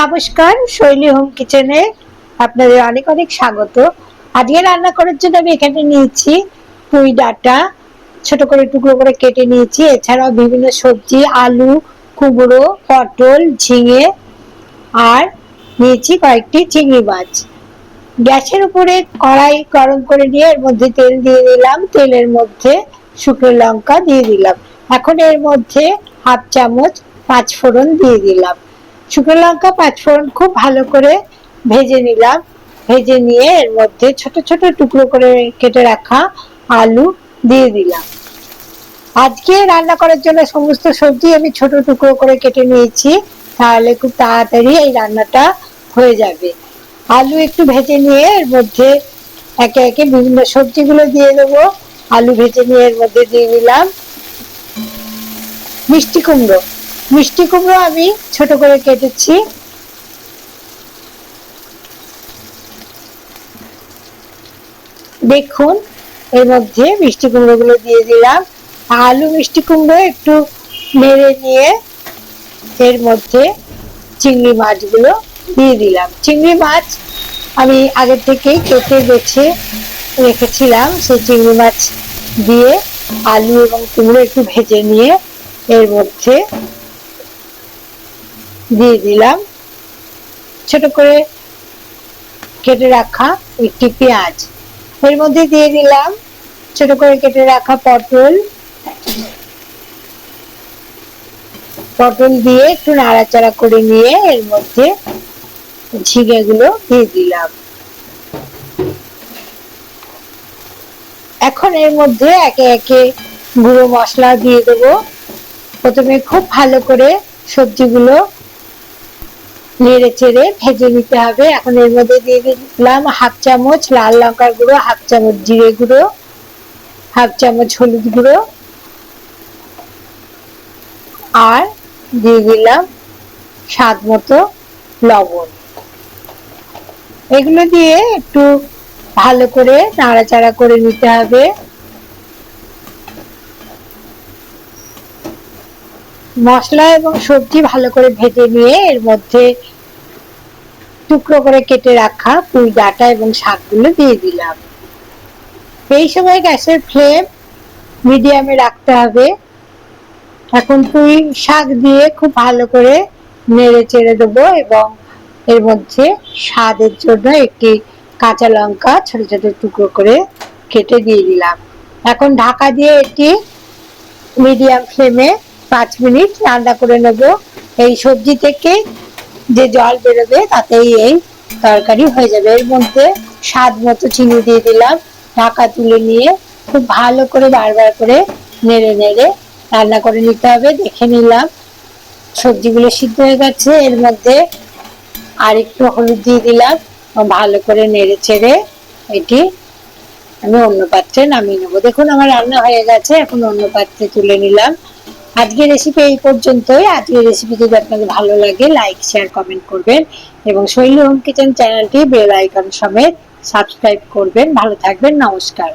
নমস্কার, শৈলী হোম কিচেনে আপনাদের অনেক অনেক স্বাগত। আজকে রান্না করার জন্য আমি এখানে নিয়েছি পুঁই ডাঁটা, ছোট করে টুকরো করে কেটে নিয়েছি। এছাড়াও বিভিন্ন সবজি, আলু, কুমড়ো, পটল, ঝিঙে আর নিয়েছি কয়েকটি চিংড়ি মাছ। গ্যাসের উপরে কড়াই গরম করে নিয়ে এর মধ্যে তেল দিয়ে দিলাম। তেলের মধ্যে শুকনো লঙ্কা দিয়ে দিলাম। এখন এর মধ্যে হাফ চামচ পাঁচ ফোড়ন দিয়ে দিলাম। শুকনো লঙ্কা পাঁচ ফোড়ন খুব ভালো করে ভেজে নিলাম। ভেজে নিয়ে এর মধ্যে ছোট ছোট টুকরো করে কেটে রাখা আলু দিয়ে দিলাম। আজকে রান্না করার জন্য সমস্ত সবজি আমি ছোট টুকরো করে কেটে নিয়েছি। তাহলে খুব তাড়াতাড়ি এই রান্নাটা হয়ে যাবে। আলু একটু ভেজে নিয়ে এর মধ্যে একে একে বিভিন্ন সবজিগুলো দিয়ে দেবো। আলু ভেজে নিয়ে এর মধ্যে দিয়ে দিলাম মিষ্টি কুমড়ো। মিষ্টি কুমড়ো আমি ছোট করে কেটেছি। দেখুন, এর মধ্যে মিষ্টি কুমড়ো গুলো দিয়ে দিলাম। আলু মিষ্টি কুমড়ো একটু নেড়ে নিয়ে এর মধ্যে চিংড়ি মাছগুলো দিয়ে দিলাম। চিংড়ি মাছ আমি আগে থেকেই কেটে বেছে রেখেছিলাম। সেই চিংড়ি মাছ দিয়ে আলু এবং কুমড়ো একটু ভেজে নিয়ে এর মধ্যে দিয়ে দিলাম। ছোট করে কেটে রাখা একটি পেঁয়াজ। এর মধ্যে দিয়ে দিলাম ছোট করে কেটে রাখা পটল। পটল দিয়ে একটু নাড়াচাড়া করে নিয়ে এর মধ্যে ঝিঙে গুলো দিয়ে দিলাম। এখন এর মধ্যে একে একে গুঁড়ো মশলা দিয়ে দেবো। প্রথমে খুব ভালো করে সবজিগুলো নেড়ে চেড়ে ভেজে নিতে হবে। এখন এর মধ্যে দিয়ে দিলাম হাফ চামচ লাল লঙ্কার গুঁড়ো, হাফ চামচ জিরে গুঁড়ো, হাফ চামচ হলুদ গুঁড়ো। আর দিয়ে দিলাম স্বাদ মতো লবণ। এগুলো দিয়ে একটু ভালো করে নাড়াচাড়া করে নিতে হবে। মশলা এবং সবজি ভালো করে ভেজে নিয়ে এর মধ্যে টুকরো করে কেটে রাখা পুঁই ডাটা এবং শাকগুলো দিয়ে দিলাম। এই সময় গ্যাসের ফ্লেম মিডিয়ামে রাখতে হবে। এখন পুঁই শাক দিয়ে খুব ভালো করে নেড়ে চেড়ে দেবো এবং এর মধ্যে স্বাদের জন্য একটি কাঁচা লঙ্কা ছোট ছোট টুকরো করে কেটে দিয়ে দিলাম। এখন ঢাকা দিয়ে এটি মিডিয়াম ফ্লেমে পাঁচ মিনিট রান্না করে নেব। এই সবজি থেকে যে জল বেরোবে তাতেই এই তরকারি হয়ে যাবে। এর মধ্যে স্বাদ মতো চিনি দিয়ে দিলাম, ঢাকা তুলে নিয়ে খুব ভালো করে বারবার করে নেড়ে নেড়ে রান্না করে নিতে হবে। দেখে নিলাম সবজিগুলো সিদ্ধ হয়ে গেছে। এর মধ্যে আর একটু হলুদ দিয়ে দিলাম, ভালো করে নেড়ে চেড়ে এটি আমি অন্য পাত্রে নামিয়ে নেব। দেখুন আমার রান্না হয়ে গেছে, এখন অন্য পাত্রে তুলে নিলাম। আজকের রেসিপি এই পর্যন্তই। আজকের রেসিপি যদি আপনাদের ভালো লাগে লাইক শেয়ার কমেন্ট করবেন এবং শৈলী হোম কিচেন চ্যানেলটি বেল আইকন সমেত সাবস্ক্রাইব করবেন। ভালো থাকবেন, নমস্কার।